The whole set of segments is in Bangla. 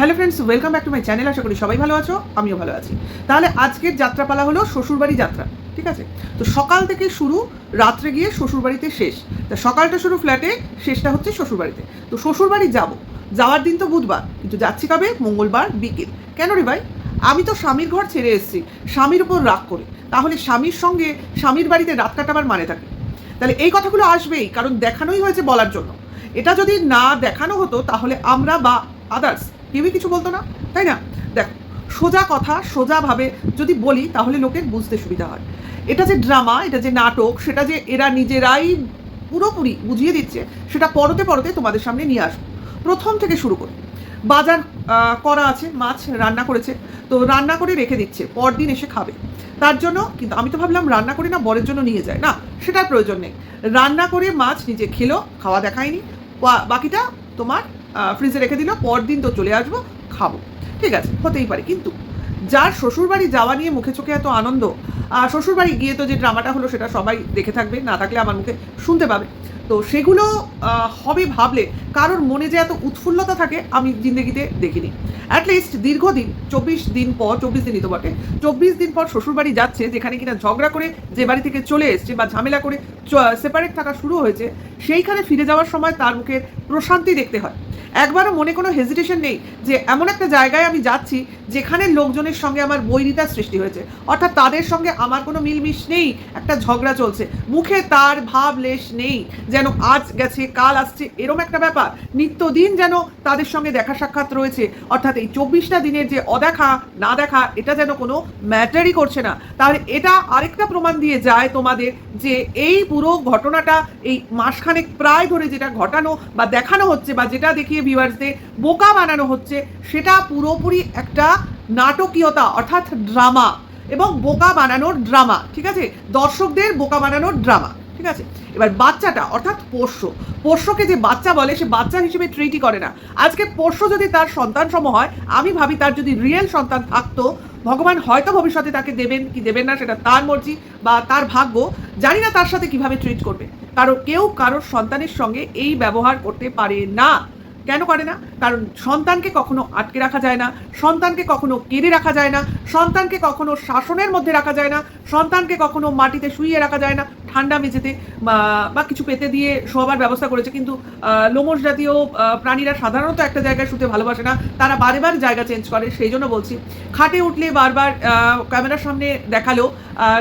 Hello friends welcome back to my channel আশা করি সবাই ভালো আছো, আমিও ভালো আছি। তাহলে আজকের যাত্রাপালা হলো শ্বশুরবাড়ি যাত্রা, ঠিক আছে? তো সকাল থেকে শুরু, রাত্রে গিয়ে শ্বশুরবাড়িতে শেষ। তা সকালটা শুরু ফ্ল্যাটে শেষটা হচ্ছে শ্বশুরবাড়িতে। তো শ্বশুরবাড়ি যাব। যাওয়ার দিন তো বুধবার, কিন্তু যাচ্ছি কবে? মঙ্গলবার বিকেল। কেন রে ভাই? আমি তো স্বামীর ঘর ছেড়ে এসেছি, স্বামীর উপর রাগ করে। তাহলে স্বামীর সঙ্গে স্বামীর বাড়িতে রাত কাটাবার মানে থাকে? তাহলে এই কথাগুলো আসবেই, কারণ দেখানোই হয়েছে বলার জন্য। এটা যদি না দেখানো হতো, তাহলে আমরা বা আদার্স কেউই কিছু বলতো না, তাই না? দেখো, সোজা কথা সোজাভাবে যদি বলি, তাহলে লোকের বুঝতে সুবিধা হয়। এটা যে ড্রামা, এটা যে নাটক, সেটা যে এরা নিজেরাই পুরোপুরি বুঝিয়ে দিচ্ছে, সেটা পরতে পরতে তোমাদের সামনে নিয়ে আসব। প্রথম থেকে শুরু করি। বাজার করা আছে, মাছ রান্না করেছে, তো রান্না করে রেখে দিচ্ছে, পরদিন এসে খাবে। তার জন্য, কিন্তু আমি তো ভাবলাম রান্না করে না, বরের জন্য নিয়ে যায়। না, সেটার প্রয়োজন নেই। রান্না করে মাছ নিজে খেলো, খাওয়া দেখায়নি বাকিটা তোমার ফ্রিজে রেখে দিল পরদিন তো চলে আসব, খাব। ঠিক আছে, হতেই পারে। কিন্তু যার শ্বশুরবাড়ি যাওয়া নিয়ে মুখে চোখে এত আনন্দ শ্বশুরবাড়ি গিয়ে তো যে ড্রামাটা হলো সেটা সবাই দেখে থাকবে, না থাকলে আমার মুখে শুনতে পাবে। তো সেগুলো হবে ভাবলে কারোর মনে যে এত উৎফুল্লতা থাকে, আমি জিন্দগিতে দেখিনি। অ্যাটলিস্ট দীর্ঘদিন, চব্বিশ দিন পর, চব্বিশ দিনই তো বটে, চব্বিশ দিন পর শ্বশুরবাড়ি যাচ্ছে, যেখানে কিনা ঝগড়া করে যে বাড়ি থেকে চলে এসছে বা ঝামেলা করে সেপারেট থাকা শুরু হয়েছে, সেইখানে ফিরে যাওয়ার সময় তার মুখের প্রশান্তি দেখতে হয়। একবারও মনে কোনো হেজিটেশন নেই যে এমন একটা জায়গায় আমি যাচ্ছি যেখানে লোকজনের সঙ্গে আমার বৈরিতার সৃষ্টি হয়েছে। অর্থাৎ তাদের সঙ্গে আমার কোনো মিলমিশ নেই, একটা ঝগড়া চলছে। মুখে তার ভাব লেশ নেই, যেন আজ গেছে, কাল আসছে, এরম একটা ব্যাপার। নিত্যদিন যেন তাদের সঙ্গে দেখা সাক্ষাৎ রয়েছে। অর্থাৎ এই চব্বিশটা দিনের যে অদেখা, না দেখা, এটা যেন কোনো ম্যাটারই করছে না। তাহলে এটা আরেকটা প্রমাণ দিয়ে যায় তোমাদের যে এই পুরো ঘটনাটা এই মাসখানেক প্রায় ধরে যেটা ঘটানো বা দেখানো হচ্ছে বা যেটা দেখিয়ে ভিউয়ার্সদের বোকা বানানো হচ্ছে, সেটা পুরোপুরি একটা নাটকীয়তা, অর্থাৎ ড্রামা এবং বোকা বানানোর ড্রামা ঠিক আছে? দর্শকদের বোকা বানানোর ড্রামা ঠিক আছে? এবার বাচ্চাটা, অর্থাৎ পোষ্য, পোষ্যকে যে বাচ্চা বলে, সে বাচ্চা হিসেবে ট্রিটই করে না। আজকে পোষ্য যদি তার সন্তান সম হয়, আমি ভাবি তার যদি রিয়েল সন্তান থাকতো, ভগবান হয়তো ভবিষ্যতে তাকে দেবেন, কি দেবেন না, সেটা তার মর্জি বা তার ভাগ্য, জানি না তার সাথে কীভাবে ট্রিট করবে। কারণ কেউ কারোর সন্তানের সঙ্গে এই ব্যবহার করতে পারে না। কেন করে না? কারণ সন্তানকে কখনো আটকে রাখা যায় না, সন্তানকে কখনো কেড়ে রাখা যায় না, সন্তানকে কখনো শাসনের মধ্যে রাখা যায় না, সন্তানকে কখনো মাটিতে শুইয়ে রাখা যায় না। ঠান্ডা মেঝেতে বা কিছু পেতে দিয়ে শোয়াবার ব্যবস্থা করেছে। কিন্তু লোমশ জাতীয় প্রাণীরা সাধারণত একটা জায়গায় শুতে ভালোবাসে না। তারা বারে জায়গা চেঞ্জ করে, সেই জন্য বলছি, খাটে উঠলে বারবার ক্যামেরার সামনে দেখালেও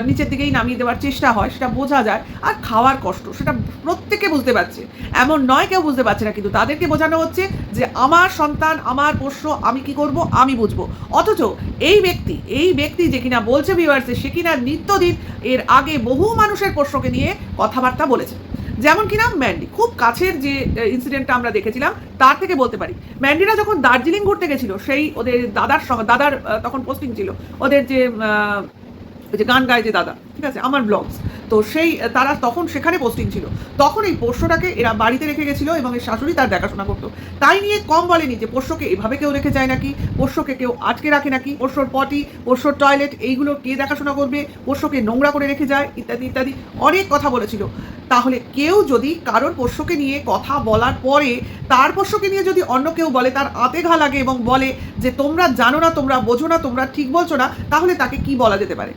নিচের দিকেই নামিয়ে দেওয়ার চেষ্টা হয়, সেটা বোঝা যায়। আর খাওয়ার কষ্ট, সেটা প্রত্যেকে বুঝতে পারছে। এমন নয় কেউ বুঝতে পারছে না, কিন্তু তাদেরকে বোঝানো হচ্ছে যে, আমার সন্তান, আমার পোষ্য, আমি কি করব, আমি বুঝব। অথচ এই ব্যক্তি এই ব্যক্তি যে কিনা বলছে ভিউয়ার্সে সে কিনা নিত্যদিন এর আগে বহু মানুষের পোষ্যকে নিয়ে কথাবার্তা বলেছে। যেমন কি কিনা ম্যান্ডি, খুব কাছের যে ইনসিডেন্টটা আমরা দেখেছিলাম, তার থেকে বলতে পারি। ম্যান্ডিরা যখন দার্জিলিং ঘুরতে গেছিল, সেই ওদের দাদার সঙ্গে, দাদার তখন পোস্টিং ছিল, ওদের যে যে গান গায় যে দাদা, ঠিক আছে? আমার ব্লগস তো সেই, তারা তখন সেখানে পোস্টিং ছিল। তখন এই পোষ্যটাকে এরা বাড়িতে রেখে গেছিল এবং এর শাশুড়ি তার দেখাশোনা করতো। তাই নিয়ে কম বলেনি যে পোষ্যকে এভাবে কেউ রেখে যায় নাকি? পোষ্যকে কেউ আটকে রাখে নাকি? পোষ্যর পটি পোষ্যর টয়লেট এইগুলো কে দেখাশোনা করবে? পোষ্যকে নোংরা করে রেখে যায়? ইত্যাদি ইত্যাদি অনেক কথা বলেছিল। তাহলে কেউ যদি কারোর পোষ্যকে নিয়ে কথা বলার পরে তার পোষ্যকে নিয়ে যদি অন্য কেউ বলে, তার আতে ঘা লাগে এবং বলে যে তোমরা জানো না, তোমরা বোঝো না, তোমরা ঠিক বলছো না, তাহলে তাকে কি বলা যেতে পারে?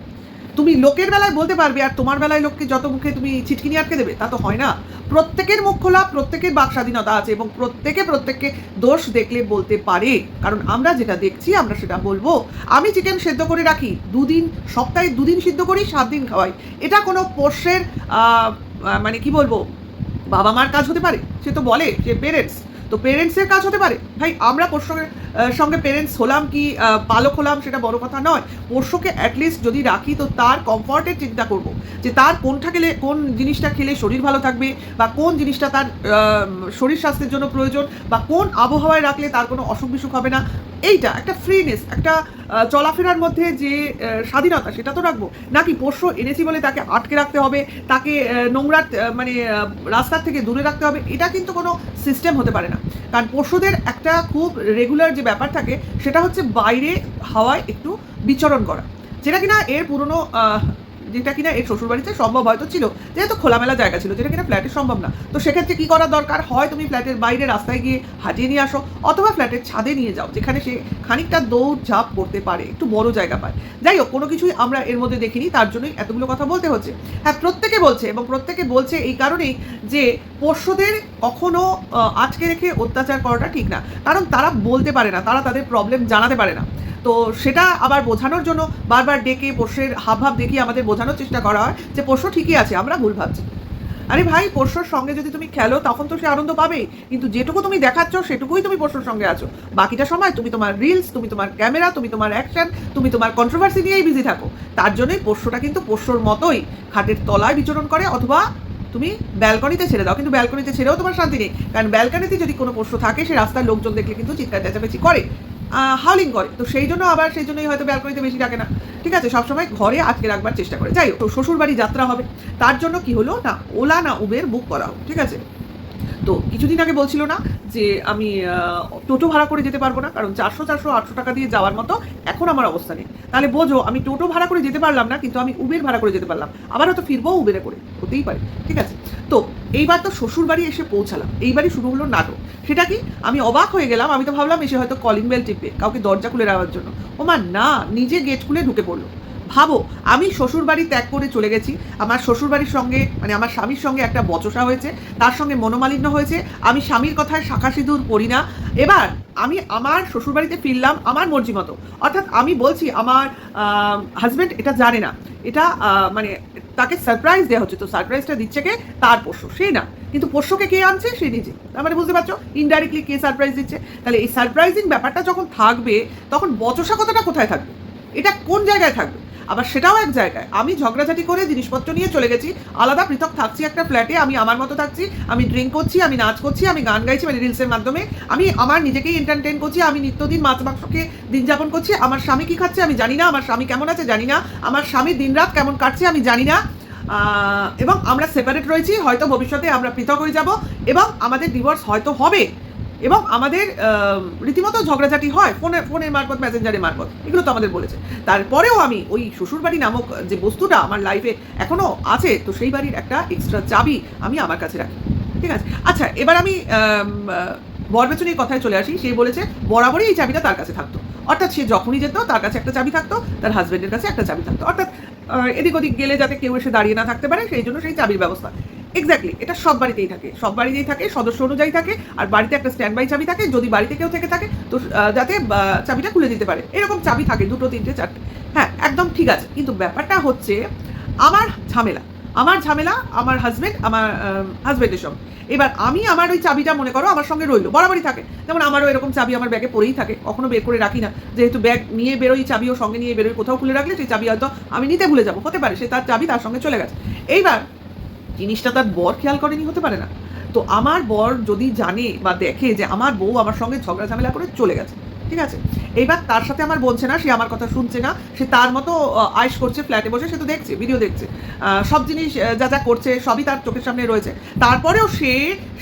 তুমি লোকের বেলায় বলতে পারবে, আর তোমার বেলায় লোককে যত মুখে তুমি ছিটকিনি আটকে দেবে, তা তো হয় না। প্রত্যেকের মুখ খোলা, প্রত্যেকের বাক স্বাধীনতা আছে, এবং প্রত্যেকে প্রত্যেককে দোষ দেখলে বলতে পারে। কারণ আমরা যেটা দেখছি, আমরা সেটা বলব। আমি চিকেন সেদ্ধ করে রাখি, দুদিন, সপ্তাহে দুদিন সিদ্ধ করি, সাত দিন খাওয়াই। এটা কোনো পোষ্যের মানে কি বলব, বাবা মার কাজ হতে পারে, সে তো বলে যে পেরেন্টস তো পেরেন্টসের কাজ হতে পারে? ভাই, আমরা পোষ্যের সঙ্গে পেরেন্টস হলাম কি পালক হলাম সেটা বড় কথা নয়। পোষ্যকে অ্যাটলিস্ট যদি রাখি, তো তার কমফর্টের চিন্তা করব। যে তার কোনটা খেলে, কোন জিনিসটা খেলে শরীর ভালো থাকবে, বা কোন জিনিসটা তার শরীর স্বাস্থ্যের জন্য প্রয়োজন, বা কোন আবহাওয়ায় রাখলে তার কোনো অসুখ বিসুখ হবে না। এইটা একটা ফ্রিনেস একটা চলাফেরার মধ্যে যে স্বাধীনতা, সেটা তো রাখব। নাকি পোষ্য এনেছি বলে তাকে আটকে রাখতে হবে, তাকে নোংরা মানে রাস্তার থেকে দূরে রাখতে হবে, এটা কিন্তু কোনো সিস্টেম হতে পারে না। কারণ পশুদের একটা খুব রেগুলার যে ব্যাপার থাকে, সেটা হচ্ছে বাইরে হাওয়ায় একটু বিচরণ করা। যেটা কিনা এর পুরনো যেটা কিনা এর শ্বশুরবাড়িতে সম্ভব হয়তো ছিল। যেহেতু খোলামেলা জায়গা ছিল, যেটা কিনা ফ্ল্যাটে সম্ভব না। তো সেক্ষেত্রে কি করা দরকার? হয় তুমি ফ্ল্যাটের বাইরে রাস্তায় গিয়ে হাঁটিয়ে নিয়ে আসো, অথবা ফ্ল্যাটের ছাদে নিয়ে যাও, যেখানে সে খানিকটা দৌড় ঝাঁপ করতে পারে, একটু বড় জায়গা পায়। যাই হোক, কোনো কিছুই আমরা এর মধ্যে দেখিনি, তার জন্যই এতগুলো কথা বলতে হচ্ছে। হ্যাঁ প্রত্যেকে বলছে এবং প্রত্যেকে বলছে এই কারণেই যে পোষ্যদের কখনো আটকে রেখে অত্যাচার করাটা ঠিক না। কারণ তারা বলতে পারে না, তারা তাদের প্রবলেম জানাতে পারে না। তো সেটা আবার বোঝানোর জন্য বারবার ডেকে পোষ্যের হাবভাব দেখিয়ে আমাদের বোঝানোর চেষ্টা করা হয় যে পোষ্য ঠিকই আছে, আমরা ভুল ভাবছি। আরে ভাই, পোষ্যর সঙ্গে যদি তুমি খেলো, তখন তো সে আনন্দ পাবেই কিন্তু যেটুকু তুমি দেখাচ্ছ, সেটুকুই তুমি পোষ্যর সঙ্গে আছো। বাকিটা সময় তুমি তোমার রিলস তুমি তোমার ক্যামেরা তুমি তোমার অ্যাকশন তুমি তোমার কন্ট্রোভার্সি নিয়েই বিজি থাকো। তার জন্যই পোষ্যটা কিন্তু পোষ্যর মতোই খাটের তলায় বিচরণ করে অথবা তুমি ব্যালকনিতে ছেড়ে দাও। কিন্তু ব্যালকনিতে ছেড়েও তোমার শান্তি নেই। কারণ ব্যালকনিতে যদি কোনো পোষ্য থাকে, সে রাস্তার লোকজন দেখলে কিন্তু চিৎকার চেঁচামেচি করে। হাউলিং করে। তো সেই জন্য আবার সেই জন্যই হয়তো ব্যালকনিতে বেশি ডাকে না। ঠিক আছে, সবসময় ঘরে আটকে রাখবার চেষ্টা করে। যাই হোক, তো শ্বশুর বাড়ি যাত্রা হবে। তার জন্য কি হলো না, ওলা না উবের বুক করা হোক, ঠিক আছে? তো কিছুদিন আগে বলছিল না যে আমি টোটো ভাড়া করে যেতে পারব না, কারণ চারশো চারশো, আটশো টাকা দিয়ে যাওয়ার মতো এখন আমার অবস্থা নেই। তাহলে বোঝো, আমি টোটো ভাড়া করে যেতে পারলাম না, কিন্তু আমি উবের ভাড়া করে যেতে পারলাম। আবার হয়তো ফিরবো উবেরে করে, হতেই পারে, ঠিক আছে? তো এইবার তো শ্বশুর বাড়ি এসে পৌঁছালাম। এইবারই শুরু হলো নাটক। সেটা কি? আমি অবাক হয়ে গেলাম। আমি তো ভাবলাম এসে হয়তো কলিং বেল টিপবে, কাউকে দরজা খুলে দেওয়ার জন্য। ও মা না, নিজে গেট খুলে ঢুকে পড়ল। ভাবো, আমি শ্বশুর বাড়ি ত্যাগ করে চলে গেছি। আমার শ্বশুর বাড়ির সঙ্গে মানে আমার স্বামীর সঙ্গে একটা বচসা হয়েছে, তার সঙ্গে মনোমালিন্য হয়েছে, আমি স্বামীর কথায় শাখা সিঁদুর পড়ি না। এবার আমি আমার শ্বশুর বাড়িতে ফিরলাম আমার মর্জি মতো। অর্থাৎ আমি বলছি, আমার হাজব্যান্ড এটা জানে না। এটা মানে তাকে সারপ্রাইজ দেওয়া হচ্ছে। তো সারপ্রাইজটা দিচ্ছে কে? তার পোষ্য। সে না। কিন্তু পোষ্যকে কে আনছে? সে নিজে। তার মানে বুঝতে পারছ? ইনডাইরেক্টলি কে সারপ্রাইজ দিচ্ছে? তাহলে এই সারপ্রাইজিং ব্যাপারটা যখন থাকবে, তখন বচসা কথাটা কোথায় থাকবে? এটা কোন জায়গায় থাকবে? আবার সেটাও এক জায়গায়। আমি ঝগড়াঝাটি করে জিনিসপত্র নিয়ে চলে গেছি, আলাদা পৃথক থাকছি একটা ফ্ল্যাটে, আমি আমার মতো থাকছি, আমি ড্রিঙ্ক করছি, আমি নাচ করছি, আমি গান গাইছি মানে রিলসের মাধ্যমে। আমি আমার নিজেকেই এন্টারটেন করছি, আমি নিত্যদিন মাছ মাংসকে দিন যাপন করছি, আমার স্বামী কী খাচ্ছে আমি জানি না, আমার স্বামী কেমন আছে জানি না, আমার স্বামী দিনরাত কেমন কাটছে আমি জানি না। এবং আমরা সেপারেট রয়েছি, হয়তো ভবিষ্যতে আমরা পৃথক হয়ে যাব, এবং আমাদের ডিভোর্স হয়তো হবে। এবং আমাদের রীতিমতো ঝগড়াঝাটি হয়, ফোনে, ফোনের মারফত মেসেঞ্জারের মারফত, এগুলো তো আমাদের বলেছে। তারপরেও আমি ওই শ্বশুরবাড়ি নামক যে বস্তুটা আমার লাইফে এখনও আছে, তো সেই বাড়ির একটা এক্সট্রা চাবি আমি আমার কাছে রাখি। ঠিক আছে? আচ্ছা এবার আমি বরবেচনির কথায় চলে আসি। সে বলেছে, বরাবরই এই চাবিটা তার কাছে থাকতো। অর্থাৎ সে যখনই যেত, তার কাছে একটা চাবি থাকতো, তার হাজব্যান্ডের কাছে একটা চাবি থাকতো। অর্থাৎ এদিক ওদিক গেলে যাতে কেউ এসে দাঁড়িয়ে না থাকতে পারে, সেই জন্য সেই চাবির ব্যবস্থা। এক্স্যাক্টলি এটা সব বাড়িতেই থাকে। সব বাড়িতেই থাকে, সদস্য অনুযায়ী থাকে, আর বাড়িতে একটা স্ট্যান্ড বাই চাবি থাকে, যদি বাড়িতে কেউ থেকে থাকে, তো যাতে চাবিটা খুলে দিতে পারে। এরকম চাবি থাকে, দুটো, তিনটে, চারটে। হ্যাঁ একদম ঠিক আছে। কিন্তু ব্যাপারটা হচ্ছে, আমার ঝামেলা আমার ঝামেলা, আমার হাজবেন্ড আমার হাজবেন্ডের সঙ্গে। এবার আমি আমার ওই চাবিটা, মনে করো, আমার সঙ্গে রইল, বরাবরই থাকে। যেমন আমারও এরকম চাবি আমার ব্যাগে পড়েই থাকে, কখনো বের করে রাখি না। যেহেতু ব্যাগ নিয়ে বেরোই, চাবিও সঙ্গে নিয়ে বেরোই, কোথাও খুলে রাখলে সেই চাবি হয়তো আমি নিতে ভুলে যাব, হতে পারে, সে তার চাবি তার সঙ্গে চলে গেছে। এইবার জিনিসটা তার বর খেয়াল করেনি হতে পারে না। তো আমার বর যদি জানে বা দেখে যে আমার বউ আমার সঙ্গে ঝগড়া ঝামেলা করে চলে গেছে, ঠিক আছে? এইবার তার সাথে আমার বলছে না, সে আমার কথা শুনছে না, সে তার মতো আয়েশ করছে ফ্ল্যাটে বসে, সে তো দেখছে ভিডিও দেখছে। সব জিনিস যা যা করছে, সবই তার চোখের সামনে রয়েছে। তারপরেও সে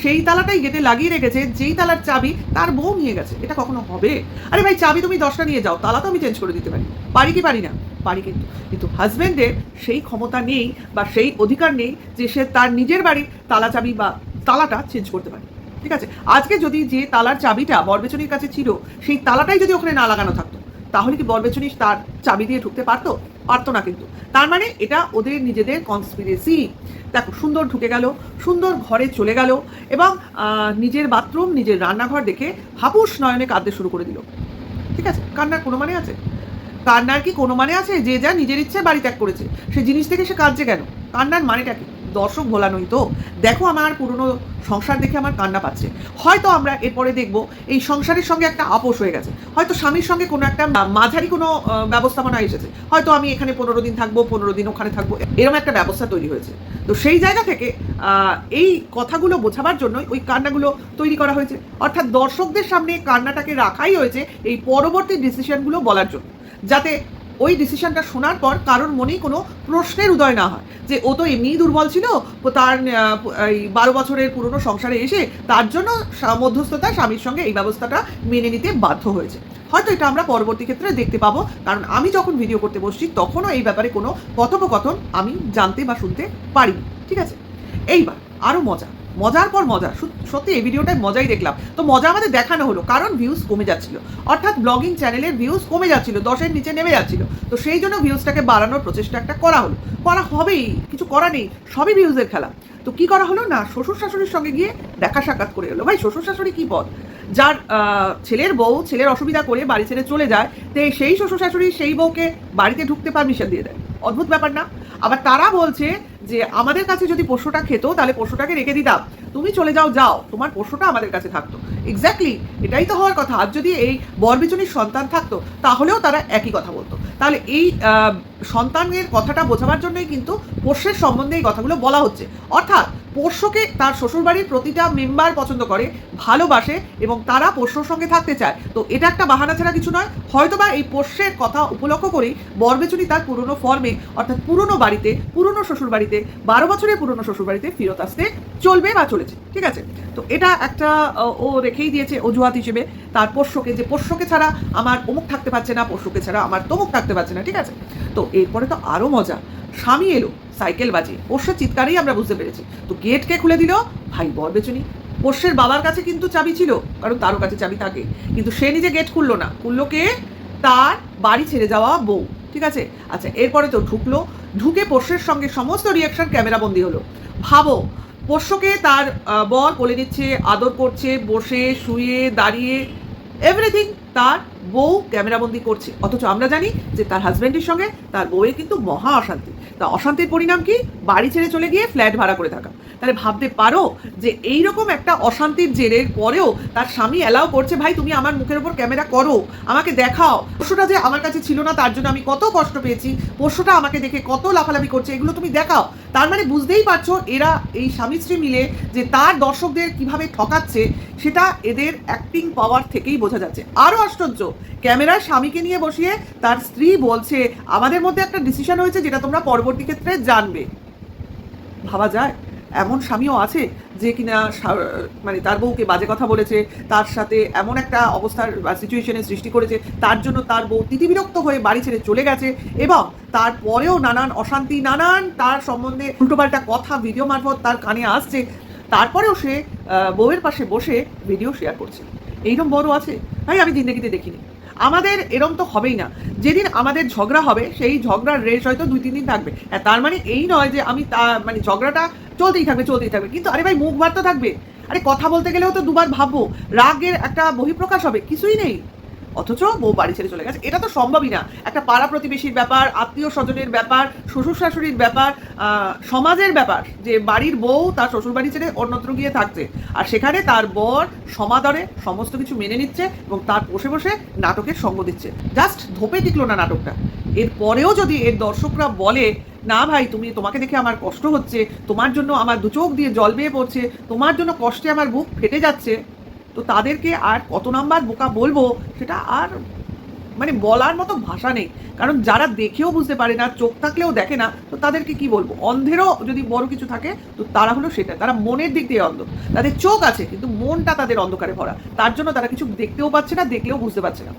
সেই তালাটাই গেটে লাগিয়ে রেখেছে, যেই তালার চাবি তার বউ নিয়ে গেছে। এটা কখনো হবে? আরে ভাই, চাবি তুমি দশটা নিয়ে যাও, তালা তো আমি চেঞ্জ করে দিতে পারি। পারি কি পারি না? পারি কিন্তু। কিন্তু হাজব্যান্ডের সেই ক্ষমতা নেই, বা সেই অধিকার নেই, যে সে তার নিজের বাড়ির তালা চাবি বা তালাটা চেঞ্জ করতে পারে। ঠিক আছে? আজকে যদি যে তালার চাবিটা বরবেচনির কাছে ছিল, সেই তালাটাই যদি ওখানে না লাগানো থাকতো, তাহলে কি বরবেচনি তার চাবি দিয়ে ঢুকতে পারতো? পারতো না কিন্তু। তার মানে এটা ওদের নিজেদের কনস্পিরেসি দেখো, সুন্দর ঢুকে গেল, সুন্দর ঘরে চলে গেল, এবং নিজের বাথরুম, নিজের রান্নাঘর দেখে হাপুস নয়নে কাঁদতে শুরু করে দিল। ঠিক আছে? কান্নার কোনো মানে আছে? কান্নার কি কোনো মানে আছে? যে যা নিজের ইচ্ছে বাড়ি ত্যাগ করেছে। সে জিনিস থেকে সে কাঁদছে কেন? কান্নার মানেটা কি? দর্শক ভোলা নই তো। দেখো আমার পুরনো সংসার দেখে আমার কান্না পাচ্ছে। হয়তো আমরা এরপরে দেখব এই সংসারের সঙ্গে একটা আপোষ হয়ে গেছে। হয়তো স্বামীর সঙ্গে কোনো একটা মাঝারি কোনো ব্যবস্থাপনা এসেছে। হয়তো আমি এখানে পনেরো দিন থাকব, পনেরো দিন ওখানে থাকব এরকম একটা ব্যবস্থা তৈরি হয়েছে। তো সেই জায়গা থেকে এই কথাগুলো বোঝাবার জন্যই ওই কান্নাগুলো তৈরি করা হয়েছে। অর্থাৎ দর্শকদের সামনে কান্নাটাকে রাখাই হয়েছে এই পরবর্তী ডিসিশনগুলো বলার জন্য। যাতে ওই ডিসিশনটা শোনার পর কারোর মনেই কোনো প্রশ্নের উদয় না হয়। যে ও তো এমনিই দুর্বল ছিল, তার এই বারো বছরের পুরনো সংসারে এসে তার জন্য মধ্যস্থতায় স্বামীর সঙ্গে এই ব্যবস্থাটা মেনে নিতে বাধ্য হয়েছে। হয়তো এটা আমরা পরবর্তী ক্ষেত্রে দেখতে পাবো, কারণ আমি যখন ভিডিও করতে বসছি, তখনও এই ব্যাপারে কোনো কথোপকথন আমি জানতে বা শুনতে পারিনি। ঠিক আছে? এইবার আরও মজা। মজার পর মজা সত্যি এই ভিডিওটায় মজাই দেখলাম। তো মজা আমাদের দেখানো হলো, কারণ ভিউজ কমে যাচ্ছিল। অর্থাৎ ব্লগিং চ্যানেলের ভিউজ কমে যাচ্ছিল, দশের নিচে নেমে যাচ্ছিল। তো সেই জন্য ভিউজটাকে বাড়ানোর প্রচেষ্টা একটা করা হলো। করা হবেই, কিছু করা নেই, সবই ভিউজের খেলা। তো কি করা হলো না, শ্বশুর শাশুড়ির সঙ্গে গিয়ে দেখা সাক্ষাৎ করে এলো। ভাই, শ্বশুর শাশুড়ি কি পথ যার ছেলের বউ, ছেলের অসুবিধা করে বাড়ি ছেড়ে চলে যায়, তো সেই শ্বশুর শাশুড়ি সেই বউকে বাড়িতে ঢুকতে পারমিশন দিয়ে দেয়। অদ্ভুত ব্যাপার না? আবার তারা বলছে যে আমাদের কাছে যদি পশুটা খেত, তাহলে পশুটাকে রেখে দিতাম। তুমি চলে যাও যাও। তোমার পশুটা আমাদের কাছে থাকতো। এক্স্যাক্টলি এটাই তো হওয়ার কথা। আর যদি এই বরবিজনীর সন্তান থাকতো, তাহলেও তারা একই কথা বলতো। তাহলে এই সন্তানের কথাটা বোঝাবার জন্যই কিন্তু পোষ্যের সম্বন্ধে এই কথাগুলো বলা হচ্ছে। অর্থাৎ পোষ্যকে তার শ্বশুরবাড়ির প্রতিটা মেম্বার পছন্দ করে, ভালোবাসে এবং তারা পোষ্যর সঙ্গে থাকতে চায়। তো এটা একটা বাহানা ছাড়া কিছু নয়। হয়তোবা এই পোষ্যের কথা উপলক্ষ করেই বরবেচুনি তার পুরনো ফর্মে, অর্থাৎ পুরনো বাড়িতে, পুরনো শ্বশুর বাড়িতে বারো বছরের পুরনো শ্বশুর বাড়িতে ফেরত আসতে চলবে বা চলেছে। ঠিক আছে? তো এটা একটা ও রেখেই দিয়েছে অজুহাত হিসেবে তার পোষ্যকে যে পোষ্যকে ছাড়া আমার অমুক থাকতে পারছে না, পোষ্যকে ছাড়া আমার তমুক থাকতে পারছে না। ঠিক আছে? তো এরপরে তো আরও মজা। স্বামী এলো, সাইকেল বাজে পোষ্যের চিৎকারেই আমরা বুঝতে পেরেছি। তো গেট কে খুলে দিল, ভাই বর বেচুনি। পোষ্যের বাবার কাছে কিন্তু চাবি ছিল, কারণ তারও কাছে চাবি থাকে। কিন্তু সে নিজে গেট খুললো না। খুললো কে? তার বাড়ি ছেড়ে যাওয়া বউ। ঠিক আছে? আচ্ছা এরপরে তো ঢুকলো। ঢুকে পোষ্যের সঙ্গে সমস্ত রিয়াকশন ক্যামেরাবন্দি হলো। ভাবো, পোষ্যকে তার বর কোলে নিচ্ছে, আদর করছে, বসে, শুয়ে, দাঁড়িয়ে এভরিথিং তার বউ ক্যামেরাবন্দি করছে। অথচ আমরা জানি যে তার হাজব্যান্ডের সঙ্গে তার বউয়ের কিন্তু মহা অশান্তি। তা অশান্তির পরিণাম কি? বাড়ি ছেড়ে চলে গিয়ে ফ্ল্যাট ভাড়া করে থাকা। তাহলে ভাবতে পারো যে এই রকম একটা অশান্তির জেরের পরেও তার স্বামী অ্যালাউ করছে, ভাই, তুমি আমার মুখের ওপর ক্যামেরা করো, আমাকে দেখাও। পশুটা যে আমার কাছে ছিল না, তার জন্য আমি কত কষ্ট পেয়েছি। পশুটা আমাকে দেখে কত লাফালাফি করছে, এগুলো তুমি দেখাও। তার মানে বুঝতেই পারছ, এরা এই স্বামী স্ত্রী মিলে যে তার দর্শকদের কীভাবে ঠকাচ্ছে, সেটা এদের অ্যাক্টিং পাওয়ার থেকেই বোঝা যাচ্ছে। আরও আশ্চর্য ক্যামেরার স্বামীকে নিয়ে বসিয়ে তার স্ত্রী বলছে, আমাদের মধ্যে একটা ডিসিশন হয়েছে যেটা তোমরা পরবর্তী ক্ষেত্রে জানবে। ভাবা যায়, এমন স্বামীও আছে যে কিনা মানে তার বউকে বাজে কথা বলেছে, তার সাথে এমন একটা অবস্থার সিচুয়েশনের সৃষ্টি করেছে, তার জন্য তার বউ তিতিবিরক্ত হয়ে বাড়ি ছেড়ে চলে গেছে এবং তারপরেও নানান অশান্তি, নানান তার সম্বন্ধে উল্টোপাল্টা কথা ভিডিও মারফত তার কানে আসছে। তারপরেও সে বউয়ের পাশে বসে ভিডিও শেয়ার করছে। এইরকম বড় আছে? ভাই আমি জিন্দগিতে দেখিনি। আমাদের এরম তো হবেই না। যেদিন আমাদের ঝগড়া হবে, সেই ঝগড়ার রেস হয়তো দুই, তিন দিন থাকবে। তার মানে এই নয় যে আমি তা মানে ঝগড়াটা চলতেই থাকবে চলতেই থাকবে। কিন্তু আরে ভাই মুখ ভার তো থাকবে। আরে কথা বলতে গেলেও তো দুবার ভাববো। রাগের একটা বহিঃপ্রকাশ হবে, কিছুই নেই। অথচ বউ বাড়ি ছেড়ে চলে গেছে। এটা তো সম্ভবই না। একটা পাড়া প্রতিবেশীর ব্যাপার, আত্মীয় স্বজনের ব্যাপার, শ্বশুর শাশুড়ির ব্যাপার সমাজের ব্যাপার যে বাড়ির বউ তার শ্বশুর বাড়ি ছেড়ে অন্যত্র গিয়ে থাকছে। আর সেখানে তার বর সমাদরে সমস্ত কিছু মেনে নিচ্ছে এবং তার বসে বসে নাটকের সঙ্গ দিচ্ছে। জাস্ট ধোপে টিকলো না নাটকটা। এরপরেও যদি এর দর্শকরা বলে, না ভাই, তুমি, তোমাকে দেখে আমার কষ্ট হচ্ছে, তোমার জন্য আমার দু চোখ দিয়ে জল বেয়ে পড়ছে, তোমার জন্য কষ্টে আমার বুক ফেটে যাচ্ছে তো তাদেরকে আর কত নাম্বার বোকা বলব সেটা আর মানে বলার মতো ভাষা নেই। কারণ যারা দেখেও বুঝতে পারে না, চোখ থাকলেও দেখে না, তো তাদেরকে কি বলব? অন্ধেরও যদি বড় কিছু থাকে, তো তারা হলো সেটা তারা মনের দিক দিয়ে অন্ধ। তাদের চোখ আছে, কিন্তু মনটা তাদের অন্ধকারে ভরা। তার জন্য তারা কিছু দেখতেও পাচ্ছে না, দেখলেও বুঝতে পারছে না।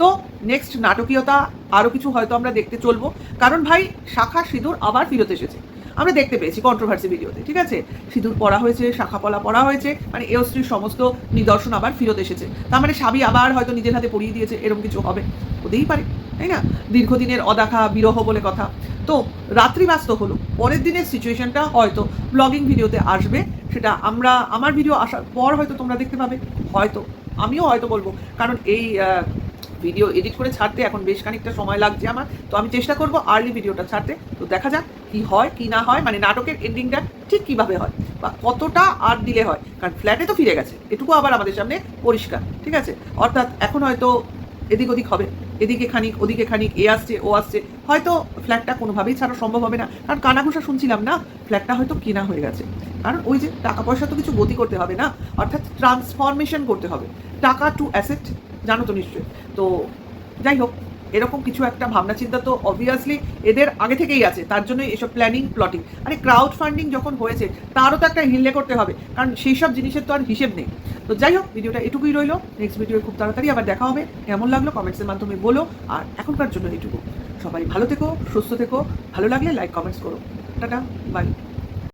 তো নেক্সট নাটকীয়তা আরও কিছু হয়তো আমরা দেখতে চলবো। কারণ ভাই, শাখা সিঁদুর আবার ফিরত এসেছে। আমরা দেখতে পেয়েছি কন্ট্রোভার্সি ভিডিওতে, ঠিক আছে? সিঁদুর পড়া হয়েছে শাখা পলা পড়া হয়েছে মানে এও স্ত্রীর সমস্ত নিদর্শন আবার ফিরত এসেছে। তার মানে স্বামী আবার হয়তো নিজের হাতে পড়িয়ে দিয়েছে, এরকম কিছু হবে। হতেই পারে, তাই না? দীর্ঘদিনের অদেখা, বিরহ বলে কথা। তো রাত্রি ব্যস্ত হলো, পরের দিনের সিচুয়েশনটা হয়তো ব্লগিং ভিডিওতে আসবে, সেটা আমরা, আমার ভিডিও আসার পর হয়তো তোমরা দেখতে পাবে। হয়তো, আমিও হয়তো বলব, কারণ এই ভিডিও এডিট করে ছাড়তে এখন বেশ খানিকটা সময় লাগছে আমার। তো আমি চেষ্টা করব আর্লি ভিডিওটা ছাড়তে। তো দেখা যাক কি হয়, কি না হয় মানে নাটকের এন্ডিংটা ঠিক কীভাবে হয় বা কতটা আর দিলে হয়, কারণ ফ্ল্যাটে তো ফিরে গেছে, এটুকু আবার আমাদের সামনে পরিষ্কার, ঠিক আছে? অর্থাৎ এখন হয়তো এদিক ওদিক হবে, এদিকে খানিক, ওদিকে খানিক, এ আসছে, ও আসছে, হয়তো ফ্ল্যাটটা কোনোভাবেই ছাড়া সম্ভব হবে না, কারণ কানাঘুষা শুনছিলাম না ফ্ল্যাটটা হয়তো কেনা হয়ে গেছে, কারণ ওই যে টাকা পয়সা তো কিছু গতি করতে হবে না, অর্থাৎ ট্রান্সফরমেশন করতে হবে, টাকা টু অ্যাসেট জানো তো নিশ্চয়ই, তো যাই হোক এরকম কিছু একটা ভাবনা চিন্তা তো অবভিয়াসলি এদের আগে থেকেই আছে, তার জন্য এসব প্ল্যানিং প্লটিং আরে ক্রাউড ফান্ডিং যখন হয়েছে, তারও তো একটা হিললে করতে হবে, কারণ সেই সব জিনিসের তো আর হিসেব নেই। তো যাই হোক, ভিডিওটা এটুকুই রইল নেক্সট ভিডিও খুব তাড়াতাড়ি আবার দেখা হবে। কেমন লাগল কমেন্টসের মাধ্যমে বলো, আর এখনকার জন্য এইটুকু সবাই ভালো থেকো, সুস্থ থেকো, ভালো লাগলে লাইক কমেন্টস করো। Tata bye